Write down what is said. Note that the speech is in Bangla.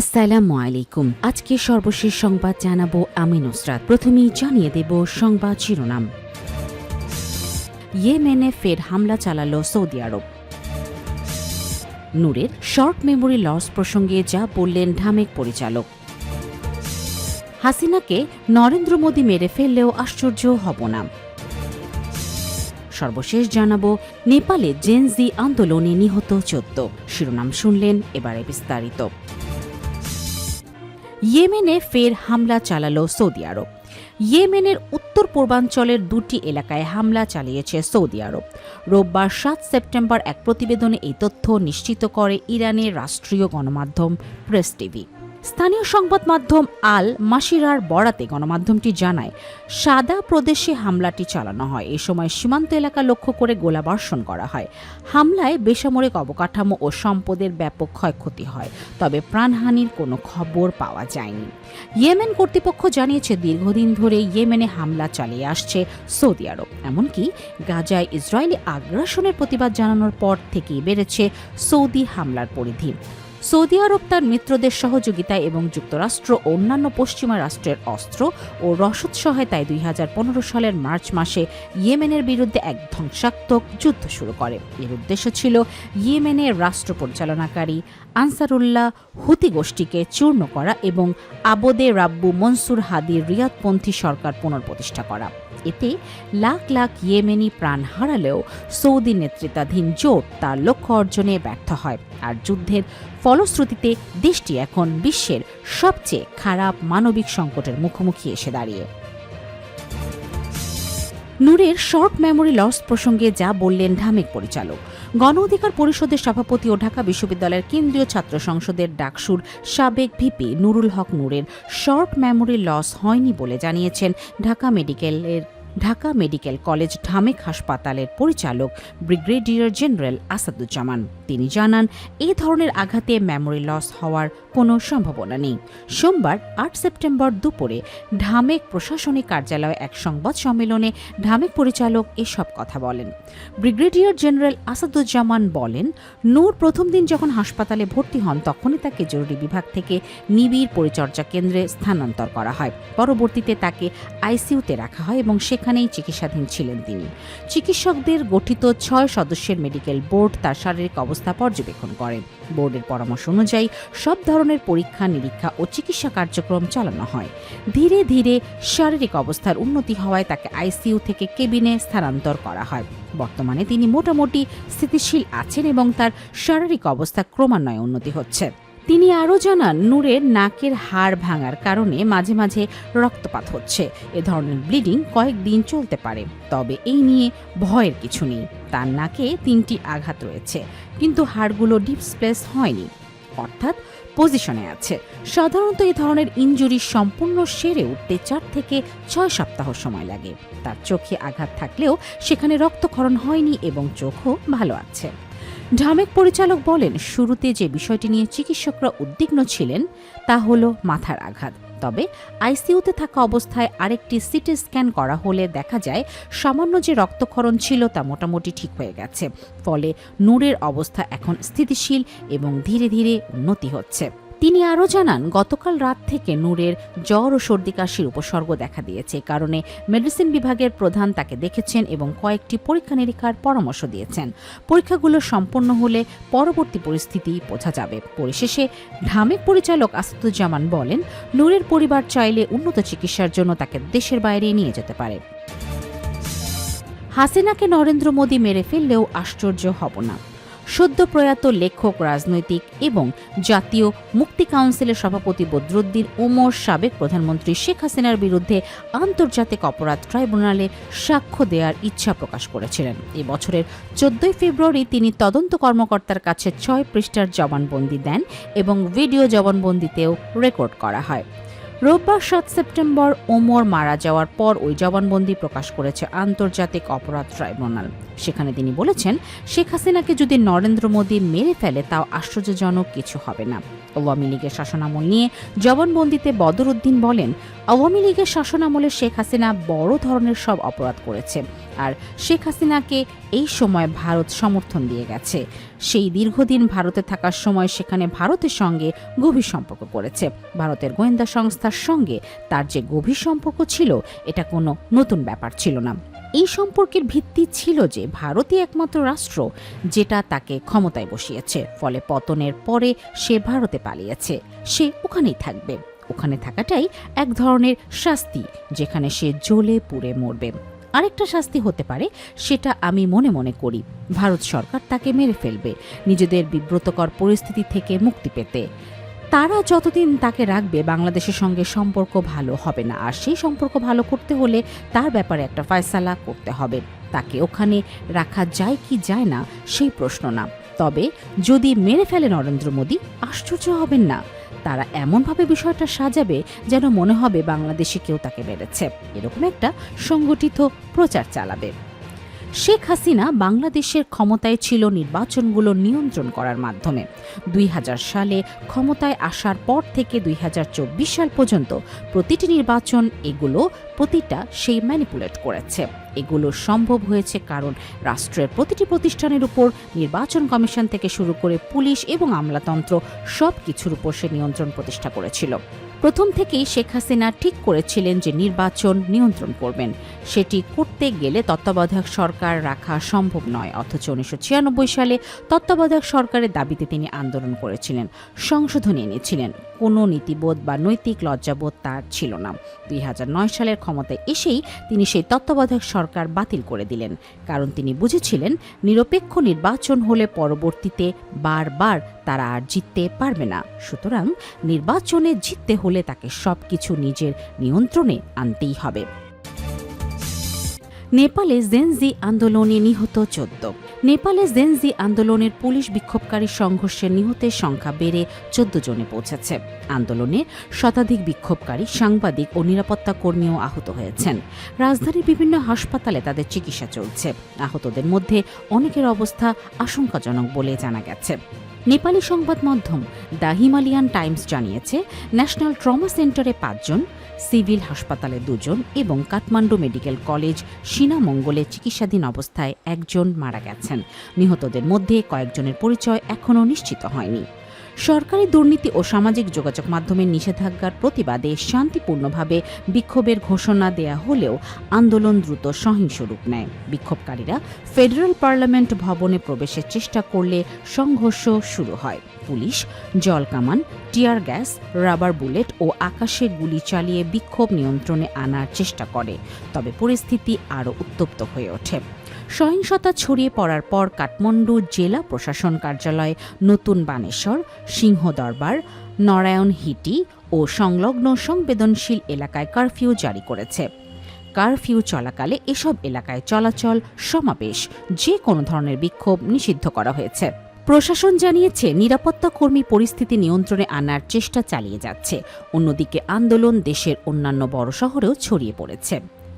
আসসালামু আলাইকুম। আজকে সর্বশেষ সংবাদ জানাব আমি নুসরাত। প্রথমেই জানিয়ে দেব সংবাদ শিরোনাম। ইয়েমেনে ফের হামলা চালালো সৌদি আরব। নূরের শর্ট মেমোরি লস প্রসঙ্গে যা বললেন ঢামেক পরিচালক। হাসিনাকে নরেন্দ্র মোদী মেরে ফেললেও আশ্চর্য হব না। সর্বশেষ জানাব নেপালে জেনজি আন্দোলনে নিহত চোদ্দ। শিরোনাম শুনলেন এবারে বিস্তারিত। ইয়েমেনে ফের হামলা চালালো সৌদি আরব। ইয়েমেনের উত্তর পূর্বাঞ্চলের দুটি এলাকায় হামলা চালিয়েছে সৌদি আরব। রোববার সাত সেপ্টেম্বর এক প্রতিবেদনে এই তথ্য নিশ্চিত করে ইরানের রাষ্ট্রীয় গণমাধ্যম প্রেস টিভি। স্থানীয় সংবাদ মাধ্যম আল মাসিরার বরাতে গণমাধ্যমটি জানায়, সাদা প্রদেশে হামলাটি চালানো হয়। এ সময় সীমান্ত এলাকা লক্ষ্য করে গোলাবর্ষণ করা হয়। হামলায় বেসামরিক অবকাঠামো ও সম্পদের ব্যাপক ক্ষয়ক্ষতি হয়, তবে প্রাণহানির কোনো খবর পাওয়া যায়নি। ইয়েমেন কর্তৃপক্ষ জানিয়েছে, দীর্ঘদিন ধরে ইয়েমেনে হামলা চালিয়ে আসছে সৌদি আরব। এমনকি গাজায় ইসরায়েলি আগ্রাসনের প্রতিবাদ জানানোর পর থেকেই বেড়েছে সৌদি হামলার পরিধি। সৌদি আরব তার মিত্রদের সহযোগিতায় এবং যুক্তরাষ্ট্র ও অন্যান্য পশ্চিমা রাষ্ট্রের অস্ত্র ও রসদ সহায়তায় দুই হাজার পনেরো সালের মার্চ মাসে ইয়েমেনের বিরুদ্ধে এক ধ্বংসাত্মক যুদ্ধ শুরু করে। এর উদ্দেশ্য ছিল ইয়েমেনের রাষ্ট্র পরিচালনাকারী আনসারুল্লাহ হুতি গোষ্ঠীকে চূর্ণ করা এবং আবদে রাব্বু মনসুর হাদির রিয়াদপন্থী সরকার পুনর্প্রতিষ্ঠা করা। এতে লাখ লাখ ইয়েমেনি প্রাণ হারালেও সৌদি নেতৃত্বাধীন জোট তার লক্ষ্য অর্জনে ব্যর্থ হয়। আর যুদ্ধের ফলশ্রুতিতে দেশটি এখন বিশ্বের সবচেয়ে খারাপ মানবিক সংকটের মুখোমুখি এসে দাঁড়িয়ে। নূরের শর্ট মেমোরি লস প্রসঙ্গে যা বললেন ঢামেক পরিচালক গণ অধিকার পরিষদের সভাপতি ও ঢাকা বিশ্ববিদ্যালয়ের কেন্দ্রীয় ছাত্র সংসদের ডাকসুর সাবেক ভিপি নুরুল হক নূরের শর্ট মেমোরি লস হয়নি বলে জানিয়েছেন ঢাকা মেডিকেলের ঢাকা মেডিকেল কলেজ ঢামেক হাসপাতালের পরিচালক ব্রিগেডিয়ার জেনারেল আসাদুজ্জামান। তিনি জানান এই ধরনের আঘাতে মেমোরি লস হওয়ার কোনো সম্ভাবনা নেই। সোমবার, আট সেপ্টেম্বর দুপুরে ঢামেক প্রশাসনিক কার্যালয়ে এক সংবাদ সম্মেলনে ঢামেক পরিচালক এসব কথা বলেন। ব্রিগেডিয়ার জেনারেল আসাদুজ্জামান বলেন, নূর প্রথম দিন যখন হাসপাতালে ভর্তি হন, তখনই তাকে জরুরি বিভাগ থেকে নিবিড় পরিচর্যা কেন্দ্রে স্থানান্তর করা হয়। পরবর্তীতে তাকে আইসিইউতে রাখা হয় এবং সেখানেই চিকিৎসাধীন ছিলেন তিনি। চিকিৎসকদের গঠিত ছয় সদস্যের মেডিকেল বোর্ড তার শারীরিক অবস্থা পর্যবেক্ষণ করেন বোর্ডের পরামর্শ অনুযায়ী, সব ধরনের পরীক্ষা, নিরীক্ষা ও চিকিৎসা কার্যক্রম চালানো হয়। ধীরে ধীরে শারীরিক অবস্থার উন্নতি হওয়ায় তাকে আইসিইউ থেকে কেবিনে স্থানান্তর করা হয়। বর্তমানে তিনি মোটামুটি স্থিতিশীল আছেন এবং তার শারীরিক অবস্থা ক্রমান্বয়ে উন্নতি হচ্ছে। তিনি আরও জানান, নূরের নাকের হাড় ভাঙার কারণে মাঝে মাঝে রক্তপাত হচ্ছে। এ ধরনের ব্লিডিং কয়েকদিন চলতে পারে। তবে এই নিয়ে ভয়ের কিছু নেই। তার নাকে তিনটি আঘাত রয়েছে। কিন্তু হাড়গুলো ডিসপ্লেস হয়নি। অর্থাৎ পজিশনে আছে। সাধারণত এই ধরনের ইঞ্জুরি সম্পূর্ণ সেরে উঠতে চার থেকে ছয় সপ্তাহ সময় লাগে। তার চোখে আঘাত থাকলেও সেখানে রক্তক্ষরণ হয়নি এবং চোখও ভালো আছে। ঢামেক পরিচালক বলেন, শুরুতে যে বিষয়টি নিয়ে চিকিৎসকরা উদ্বিগ্ন ছিলেন, তা হল মাথার আঘাত। তবে আইসিইউতে থাকা অবস্থায় আরেকটি সিটি স্ক্যান করা হলে দেখা যায়, সামান্য যে রক্তক্ষরণ ছিল তা মোটামুটি ঠিক হয়ে গেছে। ফলে নূরের অবস্থা এখন স্থিতিশীল এবং ধীরে ধীরে উন্নতি হচ্ছে। তিনি আরও জানান, গতকাল রাত থেকে নূরের জ্বর ও সর্দি কাশির উপসর্গ দেখা দিয়েছে। কারণে মেডিসিন বিভাগের প্রধান তাকে দেখেছেন এবং কয়েকটি পরীক্ষা নিরীক্ষার পরামর্শ দিয়েছেন। পরীক্ষাগুলো সম্পন্ন হলে পরবর্তী পরিস্থিতি বোঝা যাবে। পরিশেষে ঢামেক পরিচালক আসাদুজ্জামান বলেন, নূরের পরিবার চাইলে উন্নত চিকিৎসার জন্য তাকে দেশের বাইরে নিয়ে যেতে পারে। হাসিনাকে নরেন্দ্র মোদী মেরে ফেললেও আশ্চর্য হব না। সদ্য প্রয়াত লেখক, রাজনৈতিক এবং জাতীয় মুক্তি কাউন্সিলের সভাপতি বদরুদ্দিন ওমর সাবেক প্রধানমন্ত্রী শেখ হাসিনার বিরুদ্ধে আন্তর্জাতিক অপরাধ ট্রাইব্যুনালে সাক্ষ্য দেওয়ার ইচ্ছা প্রকাশ করেছিলেন। এ বছরের চোদ্দই ফেব্রুয়ারি তিনি তদন্ত কর্মকর্তার কাছে ছয় পৃষ্ঠার জবানবন্দি দেন এবং ভিডিও জবানবন্দিতেও রেকর্ড করা হয়। রোববার সাত সেপ্টেম্বর ওমর মারা যাওয়ার পর ওই জবানবন্দি প্রকাশ করেছে আন্তর্জাতিক অপরাধ ট্রাইব্যুনাল। সেখানে তিনি বলেছেন, শেখ হাসিনাকে যদি নরেন্দ্র মোদী মেরে ফেলে, তাও আশ্চর্যজনক কিছু হবে না। আওয়ামী লীগের শাসনামল নিয়ে জবানবন্দিতে বদর উদ্দিন বলেন, আওয়ামী লীগের শাসনামলে শেখ হাসিনা বড় ধরনের সব অপরাধ করেছে, আর শেখ হাসিনাকে এই সময় ভারত সমর্থন দিয়ে গেছে। সেই দীর্ঘদিন ভারতে থাকার সময় সেখানে ভারতের সঙ্গে গভীর সম্পর্ক করেছে। ভারতের গোয়েন্দা সংস্থার সঙ্গে তার যে গভীর সম্পর্ক ছিল, এটা কোনো নতুন ব্যাপার ছিল না। এই সম্পর্কের ভিত্তি ছিল যে ভারতই একমাত্র রাষ্ট্র যেটা তাকে ক্ষমতায় বসিয়েছে, ফলে পতনের পরে সে ভারতে পালিয়েছে। সে ওখানেই থাকবে। ওখানে থাকাটাই এক ধরনের শাস্তি, যেখানে সে জ্বলে পুড়ে মরবে। আরেকটা শাস্তি হতে পারে, সেটা আমি মনে মনে করি। ভারত সরকার তাকে মেরে ফেলবে, নিজেদের বিব্রতকর পরিস্থিতি থেকে মুক্তি পেতে। তারা যতদিন তাকে রাখবে, বাংলাদেশের সঙ্গে সম্পর্ক ভালো হবে না। আর সেই সম্পর্ক ভালো করতে হলে তার ব্যাপারে একটা ফয়সালা করতে হবে। তাকে ওখানে রাখা যায় কি যায় না, সেই প্রশ্ন না। তবে যদি মেরে ফেলে নরেন্দ্র মোদী, আশ্চর্য হবেন না। তারা এমনভাবে বিষয়টা সাজাবে যেন মনে হবে বাংলাদেশে কেউ তাকে মেরেছে। এরকম একটা সংগঠিত প্রচার চালাবে। শেখ হাসিনা বাংলাদেশের ক্ষমতায় ছিল নির্বাচনগুলো নিয়ন্ত্রণ করার মাধ্যমে। দুই হাজার সালে ক্ষমতায় আসার পর থেকে দুই হাজার চব্বিশ সাল পর্যন্ত প্রতিটি নির্বাচন এগুলো প্রতিটা সেই ম্যানিপুলেট করেছে। এগুলো সম্ভব হয়েছে কারণ রাষ্ট্রের প্রতিটি প্রতিষ্ঠানের উপর নির্বাচন কমিশন থেকে শুরু করে পুলিশ এবং আমলাতন্ত্র সব কিছুর উপর সে নিয়ন্ত্রণ প্রতিষ্ঠা করেছিল। প্রথম থেকেই শেখ হাসিনা ঠিক করেছিলেন যে নির্বাচন নিয়ন্ত্রণ করবেন। সেটি করতে গেলে তত্ত্বাবধায়ক সরকার রাখা সম্ভব নয়। অথচ উনিশশো ছিয়ানব্বই সালে তত্ত্বাবধায়ক সরকারের দাবিতে তিনি আন্দোলন করেছিলেন, সংশোধনী এনেছিলেন। কোনো নীতিবোধ বা নৈতিক লজ্জাবোধ তার ছিল না। দুই হাজার নয় সালের ক্ষমতায় এসেই তিনি সেই তত্ত্বাবধায়ক সরকার বাতিল করে দিলেন। কারণ তিনি বুঝেছিলেন, নিরপেক্ষ নির্বাচন হলে পরবর্তীতে বারবার তারা আর জিততে পারবে না। সুতরাং নির্বাচনে জিততে হলে তাকে সবকিছু নিজের নিয়ন্ত্রণে আনতেই হবে। নেপালে জেনজি আন্দোলনে নিহত চোদ্দ। নেপালে জেনজি আন্দোলনের পুলিশ বিক্ষোভকারী সংঘর্ষে নিহতের সংখ্যা বেড়ে চোদ্দ জনে পৌঁছেছে। আন্দোলনে শতাধিক বিক্ষোভকারী, সাংবাদিক ও নিরাপত্তা কর্মীও আহত হয়েছেন। রাজধানীর বিভিন্ন হাসপাতালে তাদের চিকিৎসা চলছে। আহতদের মধ্যে অনেকের অবস্থা আশঙ্কাজনক বলে জানা গেছে। নেপালি সংবাদ মাধ্যম দ্য হিমালয়ান টাইমস জানিয়েছে, ন্যাশনাল ট্রমা সেন্টারে পাঁচজন, সিভিল হাসপাতালে দুজন এবং কাঠমান্ডু মেডিকেল কলেজ সিনামঙ্গলে চিকিৎসাধীন অবস্থায় একজন মারা গেছেন। নিহতদের মধ্যে কয়েকজনের পরিচয় এখনও নিশ্চিত হয়নি। সরকারি দুর্নীতি ও সামাজিক যোগাযোগ মাধ্যমের নিষেধাজ্ঞার প্রতিবাদে শান্তিপূর্ণভাবে বিক্ষোভের ঘোষণা দেয়া হলেও আন্দোলন দ্রুত সহিংস রূপ নেয়। বিক্ষোভকারীরা ফেডারেল পার্লামেন্ট ভবনে প্রবেশের চেষ্টা করলে সংঘর্ষ শুরু হয়। পুলিশ জলকামান টিয়ার গ্যাস, রাবার বুলেট ও আকাশে গুলি চালিয়ে বিক্ষোভ নিয়ন্ত্রণে আনার চেষ্টা করে, তবে পরিস্থিতি আরও উত্তপ্ত হয়ে ওঠে। সহিংসতা ছড়িয়ে পড়ার পর কাঠমান্ডু জেলা প্রশাসন কার্যালয় নতুন বানেশ্বর সিংহদরবার নরায়ণ হিটি ও সংলগ্ন সংবেদনশীল এলাকায় কারফিউ জারি করেছে। কারফিউ চলাকালে এসব এলাকায় চলাচল, সমাবেশ, যে কোনো ধরনের বিক্ষোভ নিষিদ্ধ করা হয়েছে। প্রশাসন জানিয়েছে, নিরাপত্তা কর্মী পরিস্থিতি নিয়ন্ত্রণে আনার চেষ্টা চালিয়ে যাচ্ছে। অন্যদিকে আন্দোলন দেশের অন্যান্য বড় শহরেও ছড়িয়ে পড়েছে।